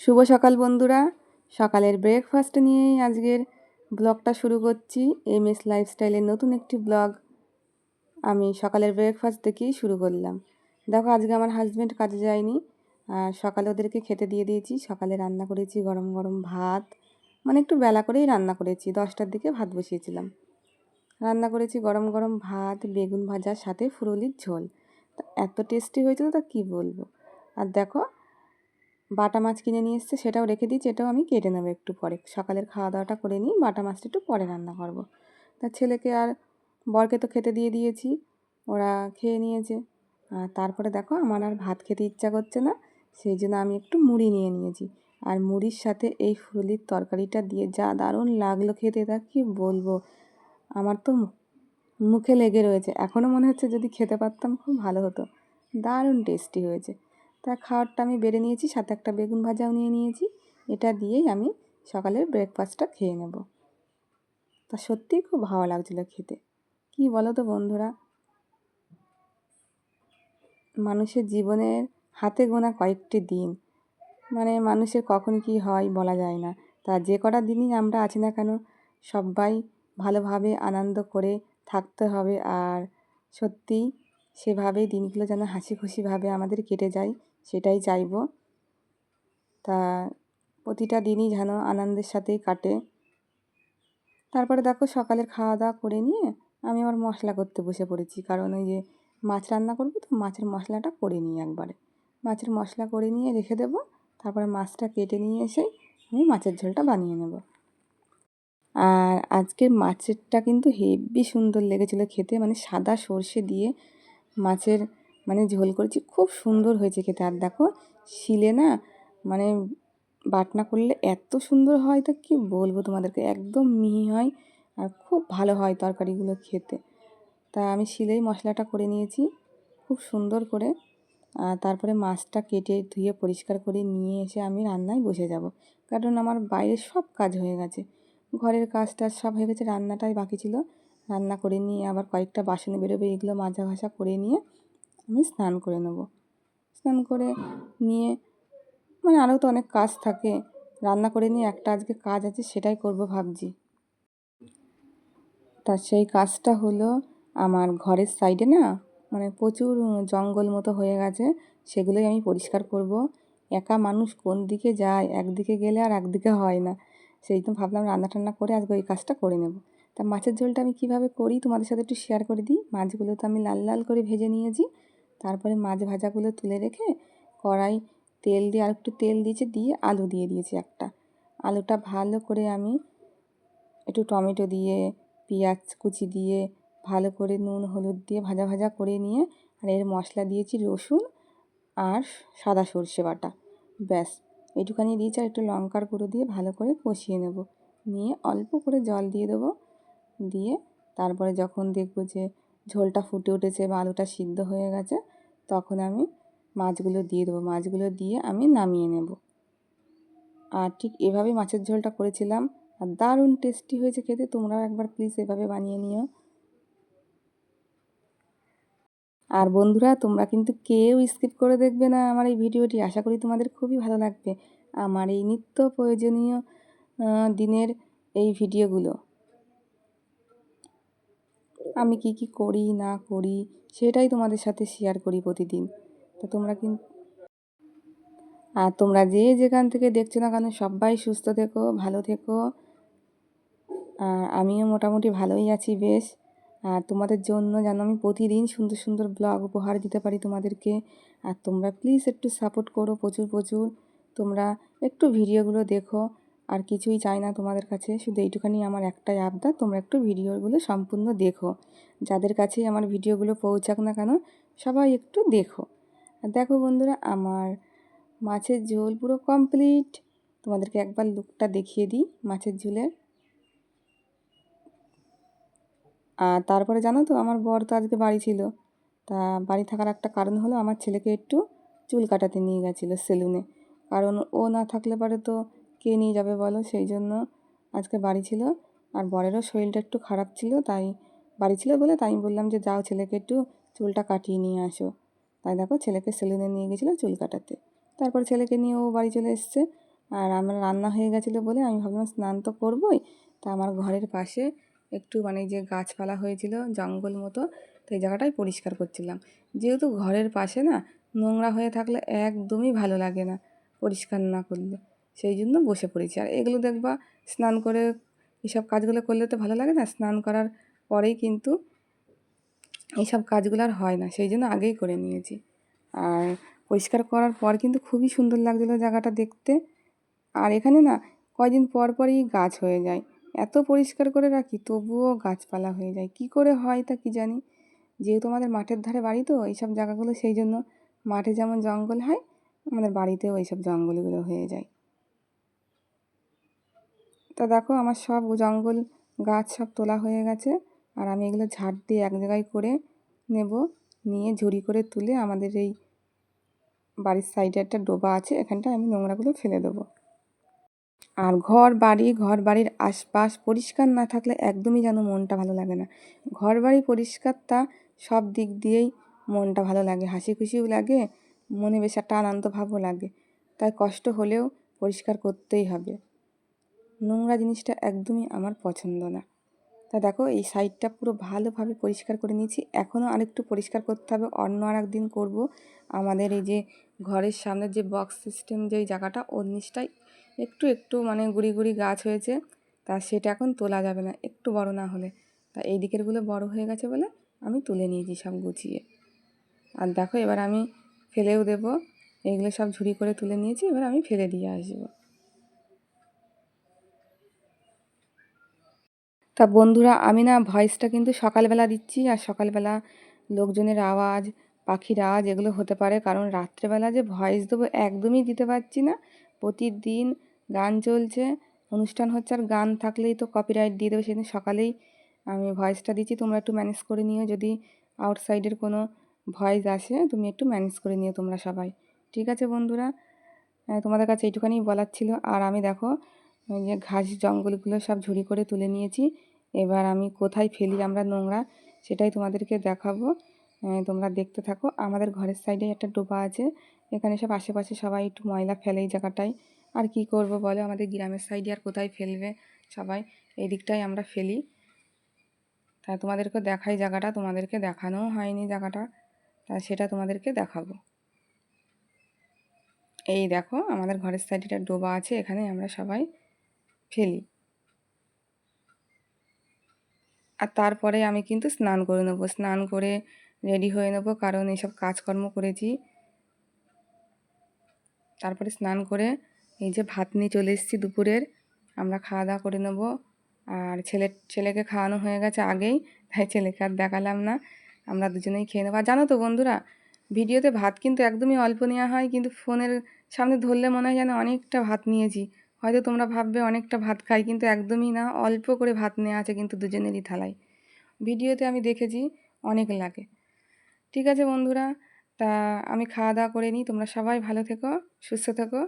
শুভ সকাল বন্ধুরা। সকালের ব্রেকফাস্ট নিয়েই আজকের ব্লগটা শুরু করছি। এম এস লাইফস্টাইলের নতুন একটি ব্লগ আমি সকালের ব্রেকফাস্ট থেকেই শুরু করলাম। দেখো, আজকে আমার হাজব্যান্ড কাজে যায়নি। আর সকালে ওদেরকে খেতে দিয়ে দিয়েছি। সকালে রান্না করেছি গরম গরম ভাত। মানে একটু বেলা করেই রান্না করেছি। দশটার দিকে ভাত বসিয়েছিলাম। রান্না করেছি গরম গরম ভাত, বেগুন ভাজার সাথে ফুরুলির ঝোল। এত টেস্টি হয়েছিল তা কী বলব? আর দেখো বাটা মাছ কিনে নিয়ে এসছে, সেটাও রেখে দিয়েছি, এটাও আমি কেটে নেব একটু পরে। সকালের খাওয়া দাওয়াটা করে নিই বাটা মাছটা একটু পরে রান্না করব। তা ছেলেকে আর বরকে তো খেতে দিয়ে দিয়েছি, ওরা খেয়ে নিয়েছে। আর তারপরে দেখো আমার আর ভাত খেতে ইচ্ছা করছে না, সেই জন্য আমি একটু মুড়ি নিয়ে নিয়েছি। আর মুড়ির সাথে এই ফুলির তরকারিটা দিয়ে যা দারুণ লাগল খেতে, তা কি বলব? আমার তো মুখে লেগে রয়েছে। এখনও মনে হচ্ছে যদি খেতে পারতাম খুব ভালো হতো। দারুণ টেস্টি হয়েছে। তা খাওয়ারটা আমি বেড়ে নিয়েছি, সাথে একটা বেগুন ভাজাও নিয়ে নিয়েছি। এটা দিয়েই আমি সকালের ব্রেকফাস্টটা খেয়ে নেব। তা সত্যিই খুব ভালো লাগছিল খেতে। কি বলো তো বন্ধুরা? মানুষের জীবনের হাতে গোনা কয়েকটি দিন। মানে মানুষের কখন কি হয় বলা যায় না। তা যে কটা দিনই আমরা আছি না কেন, সবাই ভালোভাবে আনন্দ করে থাকতে হবে। আর সত্যিই সেভাবেই দিনগুলো যেন হাসি খুশিভাবে আমাদের কেটে যায়। সেটাই চাইব। তা প্রতিটা দিনই যেন আনন্দের সাথেই কাটে। তারপরে দেখো সকালের খাওয়া দাওয়া করে নিয়ে আমি আবার মশলা করতে বসে পড়েছি। কারণ ওই যে মাছ রান্না করব তো, মাছের মশলাটা করে নিই একবারে। মাছের মশলা করে নিয়ে রেখে দেবো, তারপরে মাছটা কেটে নিয়ে এসে আমি মাছের ঝোলটা বানিয়ে নেব। আর আজকের মাছেরটা কিন্তু হেভি সুন্দর লেগেছিলো খেতে মানে সাদা সর্ষে দিয়ে মাছের মানে ঝোল করেছি, খুব সুন্দর হয়েছে খেতে। আর দেখো, শিলে না মানে বাটনা করলে এত সুন্দর হয় তো কী বলব তোমাদেরকে, একদম মিহি হয় আর খুব ভালো হয় তরকারিগুলো খেতে। তা আমি শিলেই মশলাটা করে নিয়েছি, খুব সুন্দর করে। তারপরে মাছটা কেটে ধুয়ে পরিষ্কার করে নিয়ে এসে আমি রান্নায় বসে যাব। কারণ আমার বাইরের সব কাজ হয়ে গেছে। ঘরের কাজ টাজ সব হয়ে গেছে, রান্নাটাই বাকি ছিল। রান্না করে নিয়ে আবার কয়েকটা বাসনে বেরোবে, এগুলো মাজা ঘষা করে নিয়ে আমি স্নান করে নেব। স্নান করে নিয়ে মানে আরও তো অনেক কাজ থাকে। রান্না করে নিয়ে একটা আজকে কাজ আছে, সেটাই করব ভাবছি। তা সেই কাজটা হলো আমার ঘরের সাইডে না মানে প্রচুর জঙ্গল মতো হয়ে গেছে, সেগুলোই আমি পরিষ্কার করব। একা মানুষ কোন দিকে যায়, একদিকে গেলে আর একদিকে হয় না। সেই তো ভাবলাম রান্না টান্না করে আজকে ওই কাজটা করে নেব। তা মাছের ঝোলটা আমি কীভাবে করি তোমাদের সাথে একটু শেয়ার করে দিই? মাছগুলো তো আমি লাল লাল করে ভেজে নিয়েছি। তারপরে মাছ ভাজাগুলো তুলে রেখে কড়াই তেল দিয়ে আর একটু তেল দিয়েছি, দিয়ে আলু দিয়ে দিয়েছি একটা। আলুটা ভালো করে আমি একটু টমেটো দিয়ে, পেঁয়াজ কুচি দিয়ে, ভালো করে নুন, হলুদ দিয়ে ভাজা ভাজা করে নিয়ে আর এর মশলা দিয়েছি রসুন আর সাদা সর্ষে বাটা। ব্যাস এইটুখানি দিয়েছি আর একটু লঙ্কার গুঁড়ো দিয়ে ভালো করে কষিয়ে নেব। নিয়ে অল্প করে জল দিয়ে দেবো। দিয়ে তারপরে যখন দেখব যে ঝোলটা ফুটে উঠেছে বা আলুটা সিদ্ধ হয়ে গেছে, তখন আমি মাছগুলো দিয়ে দেবো। মাছগুলো দিয়ে আমি নামিয়ে নেব। আর ঠিক এভাবেই মাছের ঝোলটা করেছিলাম। আর দারুণ টেস্টি হয়েছে খেতে। তোমরাও একবার প্লিজ এভাবে বানিয়ে নিও। আর বন্ধুরা, তোমরা কিন্তু কেউ স্কিপ করে দেখবে না আমার এই ভিডিওটি। আশা করি তোমাদের খুবই ভালো লাগবে। আমার এই নিত্য প্রয়োজনীয় দিনের এই ভিডিওগুলো। আমি কি কি করি, না করি, সেটাই তোমাদের সাথে শেয়ার করি প্রতিদিন। তো তোমরা কিন্তু আর তোমরা যে যেখান থেকে দেখছ না কেন, সবাই সুস্থ থেকো, ভালো থেকো। আর আমিও মোটামুটি ভালোই আছি বেশ। আর তোমাদের জন্য যেন আমি প্রতিদিন সুন্দর সুন্দর ব্লগ উপহার দিতে পারি তোমাদেরকে। আর তোমরা প্লিজ একটু সাপোর্ট করো প্রচুর প্রচুর। তোমরা একটু ভিডিওগুলো দেখো। আর কিছুই চাই না তোমাদের কাছে। শুধু এইটুখানি আমার একটাই আবদার, তোমরা একটু ভিডিওগুলো সম্পূর্ণ দেখো। যাদের কাছেই আমার ভিডিওগুলো পৌঁছাক না কেন, সবাই একটু দেখো। আর দেখো বন্ধুরা, আমার মাছের ঝোল পুরো কমপ্লিট তোমাদেরকে একবার লুকটা দেখিয়ে দিই মাছের ঝোলের। আর তারপরে জানো তো, আমার বর তো আজকে বাড়ি ছিল। তা বাড়ি থাকার একটা কারণ হলো, আমার ছেলেকে একটু চুল কাটাতে নিয়ে গেছিল সেলুনে। কারণ ও না থাকলে পরে তো কে নিয়ে যাবে বলো, সেই জন্য আজকে বাড়ি ছিল। আর বরেরও শরীরটা একটু খারাপ ছিল, তাই বাড়ি ছিল বলে তাই বললাম যে, যাও ছেলেকে একটু চুলটা কাটিয়ে নিয়ে আসো। তাই দেখো ছেলেকে সেলুনে নিয়ে গেছিল চুল কাটাতে। তারপর ছেলেকে নিয়ে ও বাড়ি চলে এসছে। আর আমার রান্না হয়ে গেছিল বলে আমি ভাবলাম, স্নান তো করবোই। তা আমার ঘরের পাশে একটু মানে যে গাছপালা হয়েছিল জঙ্গল মতো, তো এই জায়গাটাই পরিষ্কার করছিলাম। যেহেতু ঘরের পাশে না, নোংরা হয়ে থাকলে একদমই ভালো লাগে না পরিষ্কার না করলে। সেই জন্য বসে পড়েছি। আর এগুলো দেখবা স্নান করে এইসব কাজগুলো করলে তো ভালো লাগে না? স্নান করার পরেই কিন্তু এইসব কাজগুলো আর হয় না। সেই জন্য আগেই করে নিয়েছি। আর পরিষ্কার করার পর কিন্তু খুবই সুন্দর লাগছিল জায়গাটা দেখতে। আর এখানে না কয়দিন পর পরই গাছ হয়ে যায়। এত পরিষ্কার করে রাখি, তবুও গাছপালা হয়ে যায়। কি করে হয় তা কি জানি? যেহেতু আমাদের মাঠের ধারে বাড়ি তো, এইসব জায়গাগুলো সেই জন্য মাঠে যেমন জঙ্গল হয়, আমাদের বাড়িতেও এইসব জঙ্গলগুলো হয়ে যায়। তা দেখো আমার সব জঙ্গল গাছ সব তোলা হয়ে গেছে। আর আমি এগুলো ঝাড় দিয়ে এক জায়গায় করে নেব, নিয়ে ঝুড়ি করে তুলে আমাদের এই বাড়ির সাইডে একটা ডোবা আছে, এখানটায় আমি নোংরাগুলো ফেলে দেবো। আর ঘর বাড়ি, ঘর বাড়ির আশপাশ পরিষ্কার না থাকলে একদমই যেন মনটা ভালো লাগে না। ঘর বাড়ি পরিষ্কারটা সব দিক দিয়েই মনটা ভালো লাগে, হাসি খুশিও লাগে, মনে বেশ একটা আনন্দ ভাবও লাগে। তাই কষ্ট হলেও পরিষ্কার করতেই হবে। নোংরা জিনিসটা একদমই আমার পছন্দ না। তা দেখো, এই সাইডটা পুরো ভালোভাবে পরিষ্কার করে নিয়েছি। এখনও আরেকটু পরিষ্কার করতে হবে, অন্য আর একদিন করব। আমাদের এই যে ঘরের সামনের যে বক্স সিস্টেম যেই জায়গাটা, ওর নিচটাই একটু একটু মানে গুড়ি গুড়ি গাছ হয়েছে, তা সেটা এখন তোলা যাবে না, একটু বড় না হলে। তা এই দিকেরগুলো বড় হয়ে গেছে বলে আমি তুলে নিয়েছি সব গুছিয়ে। আর দেখো, এবার আমি ফেলেও দেব। এগুলো সব ঝুড়ি করে তুলে নিয়েছি, এবার আমি ফেলে দিয়ে আসব। তা বন্ধুরা, আমি না ভয়েসটা কিন্তু সকালবেলা দিচ্ছি আর সকালবেলা লোকজনের আওয়াজ, পাখির আওয়াজ এগুলো হতে পারে। কারণ রাত্রেবেলা যে ভয়েস দেবো একদমই দিতে পারছি না। প্রতিদিন গান চলছে, অনুষ্ঠান হচ্ছে আর গান থাকলেই তো কপিরাইট দিয়ে দেবে। সেদিন সকালেই আমি ভয়েসটা দিচ্ছি, তোমরা একটু ম্যানেজ করে নিও। যদি আউটসাইডের কোনো ভয়েস আসে, তুমি একটু ম্যানেজ করে নিও তোমরা সবাই। ঠিক আছে বন্ধুরা? তোমাদের কাছে এইটুখানি বলার ছিল। আর আমি দেখো যে ঘাস জঙ্গলগুলো সব ঝুড়ি করে তুলে নিয়েছি। এবার আমি কোথায় ফেলি আমরা নোংরা, সেটাই তোমাদেরকে দেখাবো। তোমরা দেখতে থাকো। আমাদের ঘরের সাইডে একটা ডোবা আছে। এখানে সব আশেপাশে সবাই একটু ময়লা ফেলে এই জায়গাটায়। আর কি করব বলো? আমাদের গ্রামের সাইডে আর কোথায় ফেলবে সবাই? এই দিকটাই আমরা ফেলি। তা তোমাদেরকে দেখাই জায়গাটা। তোমাদেরকে দেখানোও হয়নি জায়গাটা। তা সেটা তোমাদেরকে দেখাবো। এই দেখো, আমাদের ঘরের সাইডে একটা ডোবা আছে। এখানে আমরা সবাই ফেলি। আর তারপরে আমি কিন্তু স্নান করে নেব। স্নান করে রেডি হয়ে নেব, কারণ এইসব কাজকর্ম করেছি। তারপরে স্নান করে এই যে ভাত নিয়ে চলে এসেছি দুপুরের, আমরা খাওয়া দাওয়া করে নেব। আর ছেলে, ছেলেকে খাওয়ানো হয়ে গেছে আগেই, তাই ছেলেকে আর দেখালাম না। আমরা দুজনেই খেয়ে নেব। আর জানো তো বন্ধুরা, ভিডিওতে ভাত কিন্তু একদমই অল্প নেওয়া হয়, কিন্তু ফোনের সামনে ধরলে মনে হয় যেন অনেকটা ভাত নিয়েছি। হয়তো তোমরা ভাববে অনেকটা ভাত খাই, কিন্তু একদমই না। অল্প করে ভাত নেওয়া আছে কিন্তু দুজনেরই থালায়। ভিডিওতে আমি দেখেছি, অনেক লাগে। ঠিক আছে বন্ধুরা, তা আমি খাওয়া দাওয়া করে নিই। তোমরা সবাই ভালো থেকো, সুস্থ থেকো।